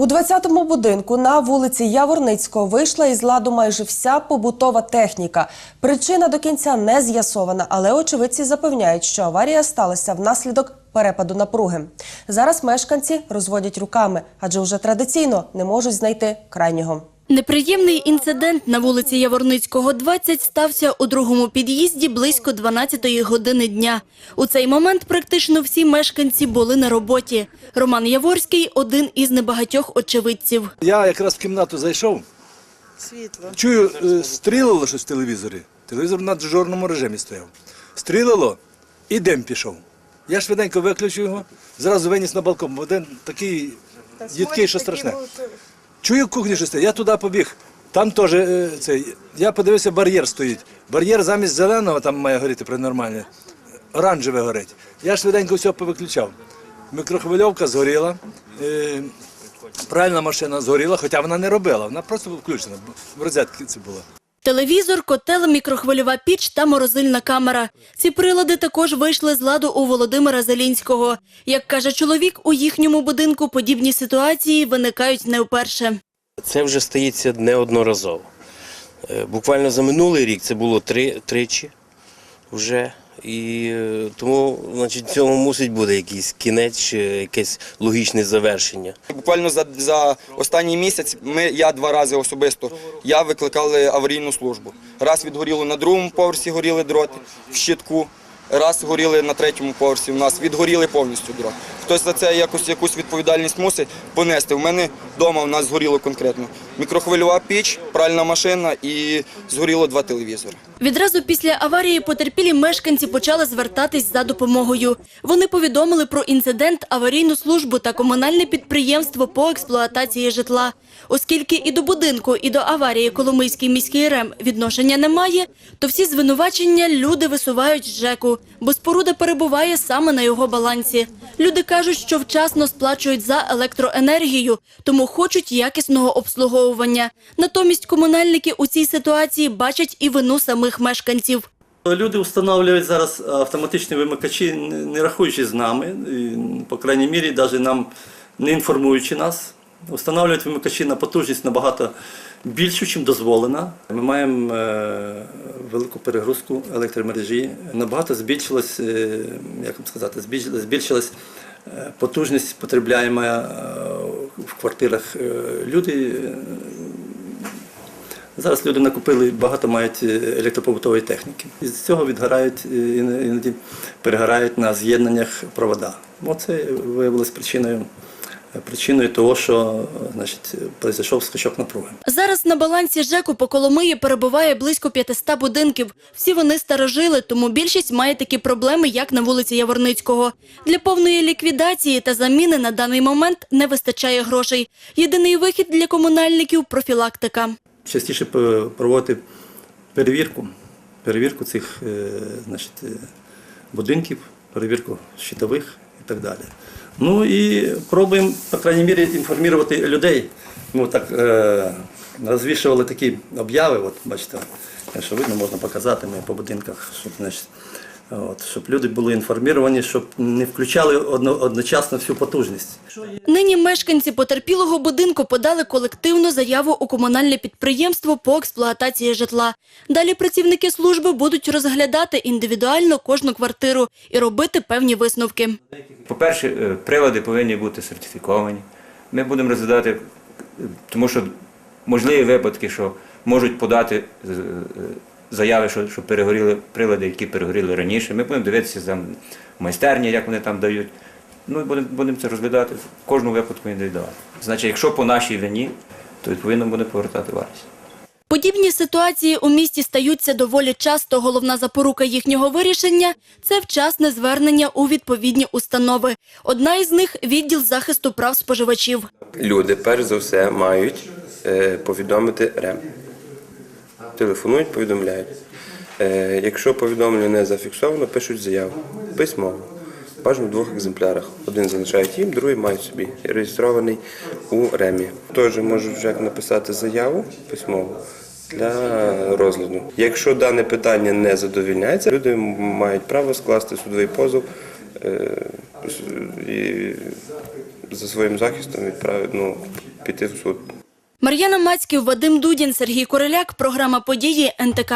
У 20-му будинку на вулиці Яворницького вийшла із ладу майже вся побутова техніка. Причина до кінця не з'ясована, але очевидці запевняють, що аварія сталася внаслідок перепаду напруги. Зараз мешканці розводять руками, адже вже традиційно не можуть знайти крайнього. Неприємний інцидент на вулиці Яворницького, 20 стався у другому під'їзді близько 12-ї години дня. У цей момент практично всі мешканці були на роботі. Роман Яворський – один із небагатьох очевидців. Я якраз в кімнату зайшов, Світло. чую, е, стрілило щось в телевізорі. Телевізор на дежурному режимі стояв. Стрілило і дим пішов. Я швиденько виключив його, зразу виніс на балкон. бо Один такий їдкий, що страшне. Чую кухню, що стоїть, я туди побіг. Там теж е, цей. Я подивився, бар'єр стоїть. Бар'єр замість зеленого там має горіти при нормальне. Оранжеве горить. Я швиденько все повиключав. Мікрохвильовка згоріла. Е, Пральна машина згоріла, хоча вона не робила, вона просто включена. В розетці це було. Телевізор, котел, мікрохвильова піч та морозильна камера. Ці прилади також вийшли з ладу у Володимира Зелінського. Як каже чоловік, у їхньому будинку подібні ситуації виникають не вперше. Це вже стається неодноразово. Е, Буквально за минулий рік це було три, тричі вже. І е, тому значить, цьому мусить бути якийсь кінець чи якесь логічне завершення. Буквально за, за останній місяць ми, я два рази особисто я викликали аварійну службу. Раз відгоріло на другому поверсі, горіли дроти в щитку, раз горіли на третьому поверсі. У нас відгоріли повністю дроти. Хтось за це якось якусь відповідальність мусить понести. У мене вдома у нас згоріло конкретно мікрохвильова піч, пральна машина і згоріло два телевізори. Відразу після аварії потерпілі мешканці почали звертатись за допомогою. Вони повідомили про інцидент аварійну службу та комунальне підприємство по експлуатації житла. Оскільки і до будинку, і до аварії Коломийський міський РЕМ відношення немає, то всі звинувачення люди висувають ЖЕКу, бо споруда перебуває саме на його балансі. Люди кажуть, що вчасно сплачують за електроенергію, тому хочуть якісного обслуговування. Натомість комунальники у цій ситуації бачать і вину самих мешканців. Люди встановлюють зараз автоматичні вимикачі, не рахуючи з нами, по крайній мірі, навіть нам не інформуючи нас. Встановлюють вимикачі на потужність набагато більшу, ніж дозволена. Ми маємо е, велику перегрузку електромережі. Набагато збільшилась, е, як вам сказати, збільш- збільшилась е, потужність потребляємо в квартирах. Е, Люди е, Зараз люди накупили, багато мають е, електропобутової техніки. І з цього відгорають, е, іно- іноді перегорають на з'єднаннях провода. Оце виявилось причиною, причиною того, що значить, произойшов скачок напруги. Зараз на балансі ЖЕКу по Коломиї перебуває близько 500 будинків. Всі вони старожили, тому більшість має такі проблеми, як на вулиці Яворницького. Для повної ліквідації та заміни на даний момент не вистачає грошей. Єдиний вихід для комунальників – профілактика. Частіше проводити перевірку, перевірку цих е, значить, е, будинків, перевірку щитових і так далі. Ну і пробуємо, по крайній мірі, інформувати людей. Ми так е, розвішували такі обяви, от бачите, що видно, можна показати ми по будинках, щоб, значить, от, щоб люди були інформовані, щоб не включали одно, одночасно всю потужність. Нині мешканці потерпілого будинку подали колективну заяву у комунальне підприємство по експлуатації житла. Далі працівники служби будуть розглядати індивідуально кожну квартиру і робити певні висновки. По-перше, е, прилади повинні бути сертифіковані. Ми будемо розглядати, е, тому що можливі випадки, що можуть подати е, заяви, що, що перегоріли прилади, які перегоріли раніше. Ми будемо дивитися там майстерні, як вони там дають. Ну і будемо, будемо це розглядати в кожному випадку індивідуально. Значить, якщо по нашій вині, то відповідно буде повертати вартість. Подібні ситуації у місті стаються доволі часто. Головна запорука їхнього вирішення – це вчасне звернення у відповідні установи. Одна із них – відділ захисту прав споживачів. люди перш за все мають е, повідомити РЕМ. Телефонують, повідомляють. Е, якщо повідомлення не зафіксовано, пишуть заяву письмово. Бажано в двох екземплярах. Один залишають їм, другий мають собі реєстрований у РЕМі. Теж можуть вже написати заяву письмово для розгляду. Якщо дане питання не задовільняється, люди мають право скласти судовий позов е, за своїм захистом відправити, ну, піти в суд. Мар'яна Мацьків, Вадим Дудін, Сергій Куриляк. Програма «Події» НТК.